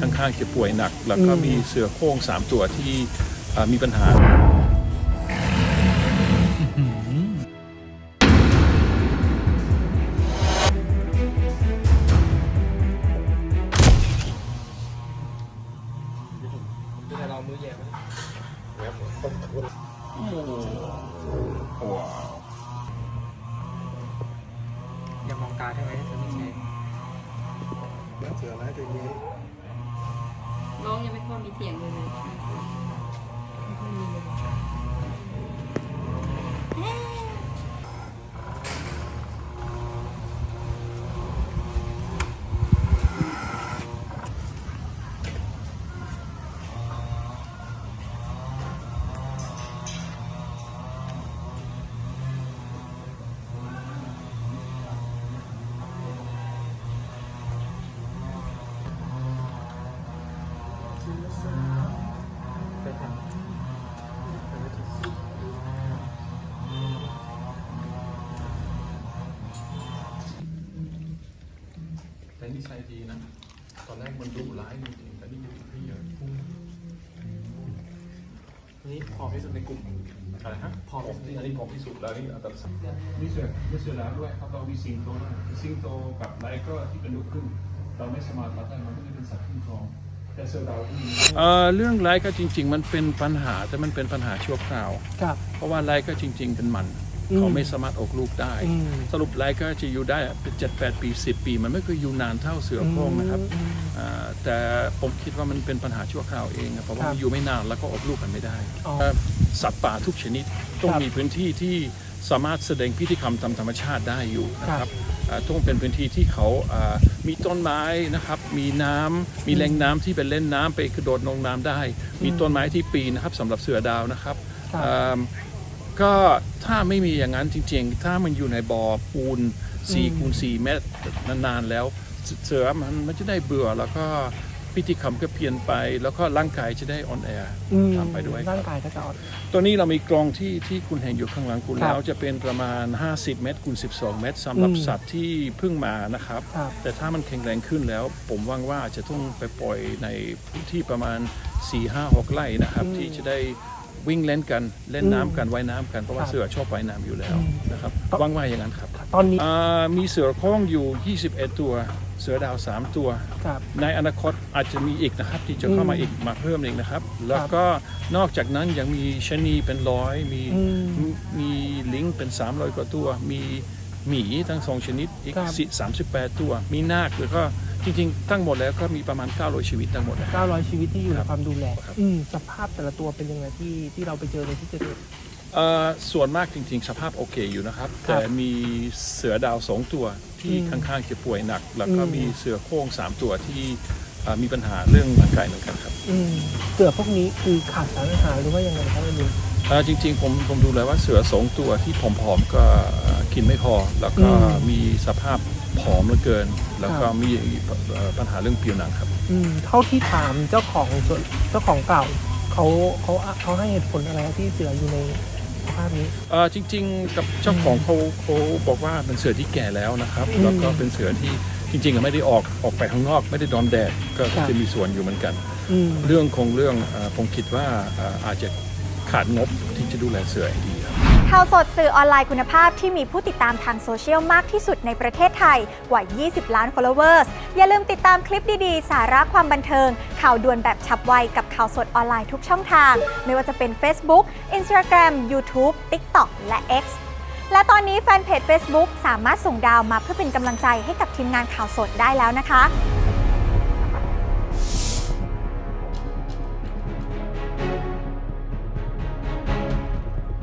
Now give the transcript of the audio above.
ค่อนข้างจะป่วยหนัก แล้วก็อืมมีเสือโคร่งสามตัวที่เอ่อมีปัญหาอย่ามองตาได้ไหมเธอไม่ใช่น้องยังไม่ค่อย ร้องยังไม่ค่อยมีเสียงเลย แต่นิสัยดีนะ ตอนแรกมันดุร้ายจริงๆแต่นี่มันไม่เยอะอันนี้พอที่สุดในกลุ่มอะไรฮะพอที่อันนี้พอที่สุดแล้วนี่อัตราสัมมีเสือมีเสือดาวด้วยครับเรามีสิงโตวยสิงโตกับไลกอร์ที่เป็นลูกครึ่งเราไม่สามารถรับได้มันก็จะเป็นสัตว์คุ้มครอง เสือดาวก็มีเอ่อเรื่องไลเกอร์จริง ๆ มันเป็นปัญหาแต่มันเป็นปัญหาชั่วคราว ครับ เพราะว่าไลเกอร์จริง ๆ เป็นมัน อืมเขาไม่สามารถออกลูกได้ อืม สรุปไลเกอร์จะอยู่ได้เป็นเจ็ดแปดปีสิบปี มันไม่เคยอยู่นานเท่าเสือโคร่งนะครับอืมอ่าแต่ผมคิดว่ามันเป็นปัญหาชั่วคราวเองครับเพราะว่าครับมันอยู่ไม่นานแล้วก็ออกลูกกันไม่ได้อ๋อเอ่อสัตว์ป่าทุกชนิดต้องครับ มีพื้นที่ที่ สามารถแสดงพิธีกรรมตามธรรมชาติได้อยู่นะคครัรับบอ่าต้องเป็นพื้นที่ที่เขาอ่ามีต้นไม้นะครับ มีน้ำมีแหล่งน้ำที่ไปเล่นน้ำไปกระโดดลงน้ำได้ มีต้นไม้ที่ปีนนะครับสำหรับเสือดาวนะครับครับอ่าก็ถ้าไม่มีอย่างนั้นจริงๆ ถ้ามันอยู่ในบ่อปูนอืม4คูณ4เมตรนานๆแล้วเสือมันมันจะได้เบื่อแล้วก็ พิธีกรรมก็เปลี่ยนไป แล้วก็ร่างกายจะได้อ่อนแออืมทำไปด้วยร่างกายก็จะอ่อน ตัวนี้เรามีกรงที่ที่คุณเห็นอยู่ข้างหลังคุณครับแล้วจะเป็นประมาณ 50 เมตรคูณ12 เมตรสำหรับอืมสัตว์ที่เพิ่งมานะครับครับ แต่ถ้ามันแข็งแรงขึ้นแล้ว ผมว่างว่าจะต้องไปปล่อยในพื้นที่ประมาณ 4 5 6ไร่นะครับอืมที่จะได้วิ่งเล่นกันเล่นอืมน้ำกันว่ายน้ำกันเพราะว่าครับเสือชอบว่ายน้ำอยู่แล้วอืมนะครับว่างว่าอย่างนั้นครับ ตอนนี้อ่ามีเสือโคร่งอยู่ 21 ตัว เสือดาว 3 ตัว ครับ ในอนาคตอาจจะมีอีกนะครับ ที่จะเข้ามาอืมอีกมาเพิ่มอีกนะครับ แล้วก็นอกจากนั้นยังมีชะนีเป็นร้อยมีอืมมีมีลิงเป็น 300 กว่าตัว มีหมีทั้งสองชนิดอีกครับ สิ38 ตัว มีนาคแล้วก็จริงๆ ทั้งหมดแล้วก็มีประมาณ 900 ชีวิตทั้งหมดนะครับ 900 ชีวิตที่อยู่คในรับความดูแลครับ อืมสภาพแต่ละตัวเป็นยังไงที่ที่เราไปเจอในที่เกิดเหตุ เอ่อส่วนมากจริงๆ สภาพโอเคอยู่นะครับแต่มีเสือดาวสองตัว ที่อืมค่อนข้างจะป่วยหนัก แล้วก็อืมมีเสือโคร่งสามตัวที่เอ่อมีปัญหาเรื่องร่างกายเหมือนกันครับอืมเสือพวกนี้คือขาดสารอาหารหรือว่ายังไงครับลุงเอ่อจริงๆผมผมดูเลยว่าเสือสองตัวที่ผอมๆก็กินไม่พอ แล้วก็อืมมีสภาพผอมเหลือเกิน แล้วก็ครับมีเอ่อปัญหาเรื่องผิวหนังครับอืมเท่าที่ถามเจ้าของสวนเจ้าของเก่าเขาเขาเขาให้เหตุผลอะไรครับที่เสืออยู่ในส ภาพนี้ เอ่อจริง ๆ กับเจ้าของเขาเขาบอกว่าเป็นเสือที่แก่แล้วนะครับ อืม แล้วก็เป็นเสือที่จริงๆก็ไม่ได้ออกออกไปข้างนอก ไม่ได้โดนแดดก็ครับจะมีส่วนอยู่เหมือนกัน อืม เรื่องคงเรื่องเอ่อผมคิดว่าเอ่ออาจจะขาดงบที่จะดูแลเสือให้ดีครับ ข่าวสดสื่อออนไลน์คุณภาพที่มีผู้ติดตามทางโซเชียลมากที่สุดในประเทศไทยกว่า 20 ล้าน followers อย่าลืมติดตามคลิปดีๆ สาระความบันเทิง ข่าวด่วนแบบฉับไวกับข่าวสดออนไลน์ทุกช่องทาง ไม่ว่าจะเป็น Facebook Instagram YouTube TikTok และ X และตอนนี้แฟนเพจ Facebook สามารถส่งดาวมาเพื่อเป็นกำลังใจให้กับทีมงานข่าวสดได้แล้วนะคะ